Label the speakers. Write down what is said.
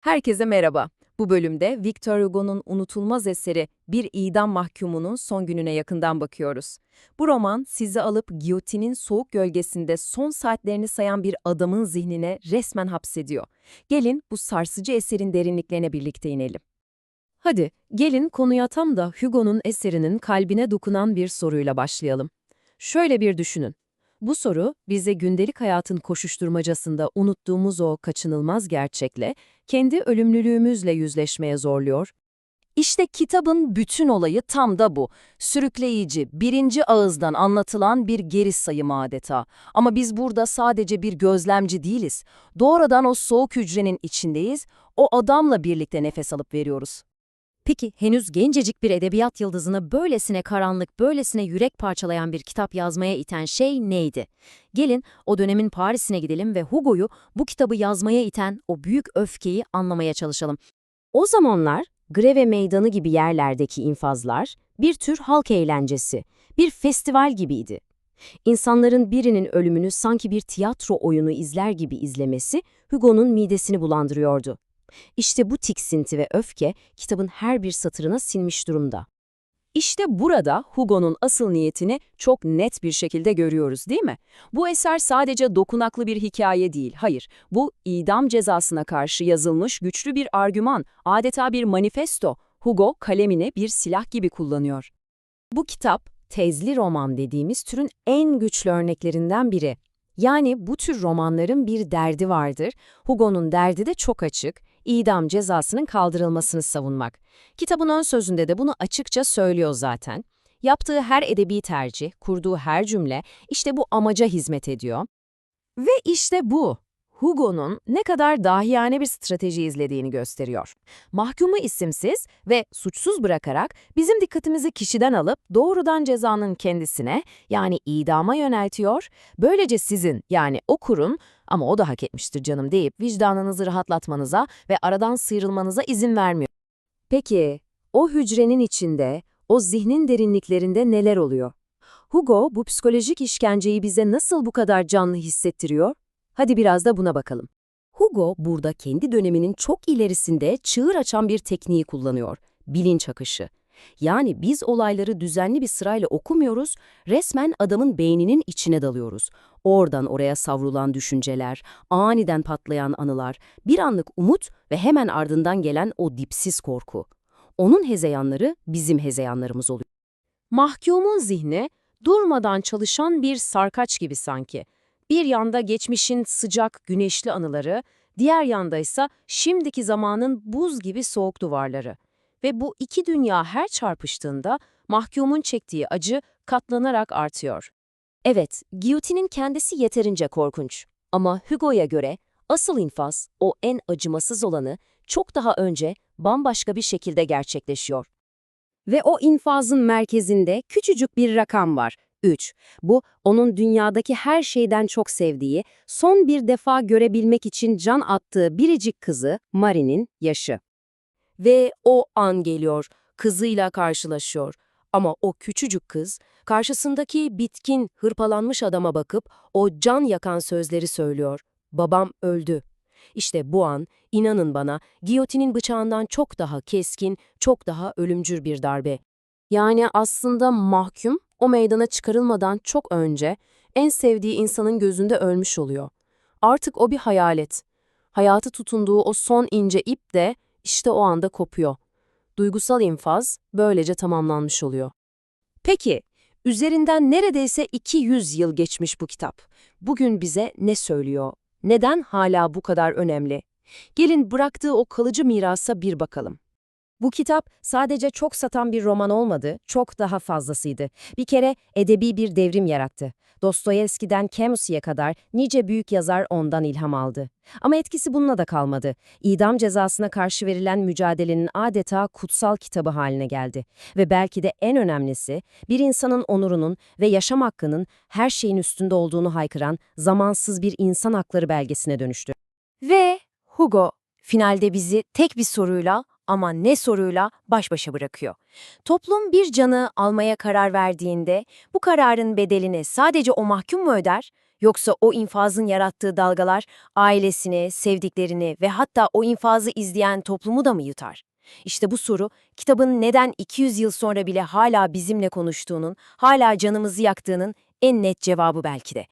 Speaker 1: Herkese merhaba. Bu bölümde Victor Hugo'nun unutulmaz eseri Bir İdam Mahkumunun son gününe yakından bakıyoruz. Bu roman sizi alıp giyotinin soğuk gölgesinde son saatlerini sayan bir adamın zihnine resmen hapsediyor. Gelin bu sarsıcı eserin derinliklerine birlikte inelim. Hadi gelin konuya tam da Hugo'nun eserinin kalbine dokunan bir soruyla başlayalım. Şöyle bir düşünün. Bu soru bize gündelik hayatın koşuşturmacasında unuttuğumuz o kaçınılmaz gerçekle kendi ölümlülüğümüzle yüzleşmeye zorluyor. İşte kitabın bütün olayı tam da bu. Sürükleyici, birinci ağızdan anlatılan bir geri sayım adeta. Ama biz burada sadece bir gözlemci değiliz. Doğrudan o soğuk hücrenin içindeyiz, o adamla birlikte nefes alıp veriyoruz.
Speaker 2: Peki henüz gencecik bir edebiyat yıldızını böylesine karanlık, böylesine yürek parçalayan bir kitap yazmaya iten şey neydi? Gelin o dönemin Paris'ine gidelim ve Hugo'yu bu kitabı yazmaya iten o büyük öfkeyi anlamaya çalışalım. O zamanlar greve meydanı gibi yerlerdeki infazlar bir tür halk eğlencesi, bir festival gibiydi. İnsanların birinin ölümünü sanki bir tiyatro oyunu izler gibi izlemesi Hugo'nun midesini bulandırıyordu. İşte bu tiksinti ve öfke kitabın her bir satırına sinmiş durumda.
Speaker 1: İşte burada Hugo'nun asıl niyetini çok net bir şekilde görüyoruz değil mi? Bu eser sadece dokunaklı bir hikaye değil, hayır. Bu idam cezasına karşı yazılmış güçlü bir argüman, adeta bir manifesto. Hugo kalemini bir silah gibi kullanıyor.
Speaker 2: Bu kitap, tezli roman dediğimiz türün en güçlü örneklerinden biri. Yani bu tür romanların bir derdi vardır. Hugo'nun derdi de çok açık idam cezasının kaldırılmasını savunmak. Kitabın ön sözünde de bunu açıkça söylüyor zaten. Yaptığı her edebi tercih, kurduğu her cümle işte bu amaca hizmet ediyor. Ve işte bu. Hugo'nun ne kadar dahiyane bir strateji izlediğini gösteriyor. Mahkumu isimsiz ve suçsuz bırakarak bizim dikkatimizi kişiden alıp doğrudan cezanın kendisine yani idama yöneltiyor. Böylece sizin yani okurun ama o da hak etmiştir canım deyip vicdanınızı rahatlatmanıza ve aradan sıyrılmanıza izin vermiyor. Peki o hücrenin içinde, o zihnin derinliklerinde neler oluyor? Hugo bu psikolojik işkenceyi bize nasıl bu kadar canlı hissettiriyor? Hadi biraz da buna bakalım. Hugo burada kendi döneminin çok ilerisinde çığır açan bir tekniği kullanıyor. Bilinç akışı. Yani biz olayları düzenli bir sırayla okumuyoruz, resmen adamın beyninin içine dalıyoruz. Oradan oraya savrulan düşünceler, aniden patlayan anılar, bir anlık umut ve hemen ardından gelen o dipsiz korku. Onun hezeyanları bizim hezeyanlarımız oluyor. Mahkumun zihni durmadan çalışan bir sarkaç gibi sanki. Bir yanda geçmişin sıcak, güneşli anıları, diğer yanda ise şimdiki zamanın buz gibi soğuk duvarları. Ve bu iki dünya her çarpıştığında mahkumun çektiği acı katlanarak artıyor. Evet, giyotinin kendisi yeterince korkunç. Ama Hugo'ya göre asıl infaz, o en acımasız olanı, çok daha önce bambaşka bir şekilde gerçekleşiyor. Ve o infazın merkezinde küçücük bir rakam var, 3. Bu, onun dünyadaki her şeyden çok sevdiği, son bir defa görebilmek için can attığı biricik kızı, Marie'nin yaşı. Ve o an geliyor, kızıyla karşılaşıyor. Ama o küçücük kız, karşısındaki bitkin, hırpalanmış adama bakıp o can yakan sözleri söylüyor. Babam öldü. İşte bu an, inanın bana, giyotinin bıçağından çok daha keskin, çok daha ölümcül bir darbe. Yani aslında mahkum, o meydana çıkarılmadan çok önce en sevdiği insanın gözünde ölmüş oluyor. Artık o bir hayalet. Hayatı tutunduğu o son ince ip de işte o anda kopuyor. Duygusal infaz böylece tamamlanmış oluyor. Peki, üzerinden neredeyse 200 yıl geçmiş bu kitap. Bugün bize ne söylüyor? Neden hala bu kadar önemli? Gelin bıraktığı o kalıcı mirasa bir bakalım. Bu kitap sadece çok satan bir roman olmadı, çok daha fazlasıydı. Bir kere edebi bir devrim yarattı. Dostoyevski'den Camus'ye kadar nice büyük yazar ondan ilham aldı. Ama etkisi bununla da kalmadı. İdam cezasına karşı verilen mücadelenin adeta kutsal kitabı haline geldi. Ve belki de en önemlisi, bir insanın onurunun ve yaşam hakkının her şeyin üstünde olduğunu haykıran zamansız bir insan hakları belgesine dönüştü. Ve Hugo finalde bizi tek bir soruyla ama ne soruyla baş başa bırakıyor. Toplum bir canı almaya karar verdiğinde bu kararın bedelini sadece o mahkum mu öder
Speaker 1: Yoksa o infazın yarattığı dalgalar ailesini, sevdiklerini ve hatta o infazı izleyen toplumu da mı yutar? İşte bu soru, kitabın neden 200 yıl sonra bile hala bizimle konuştuğunun, hala canımızı yaktığının en net cevabı belki de.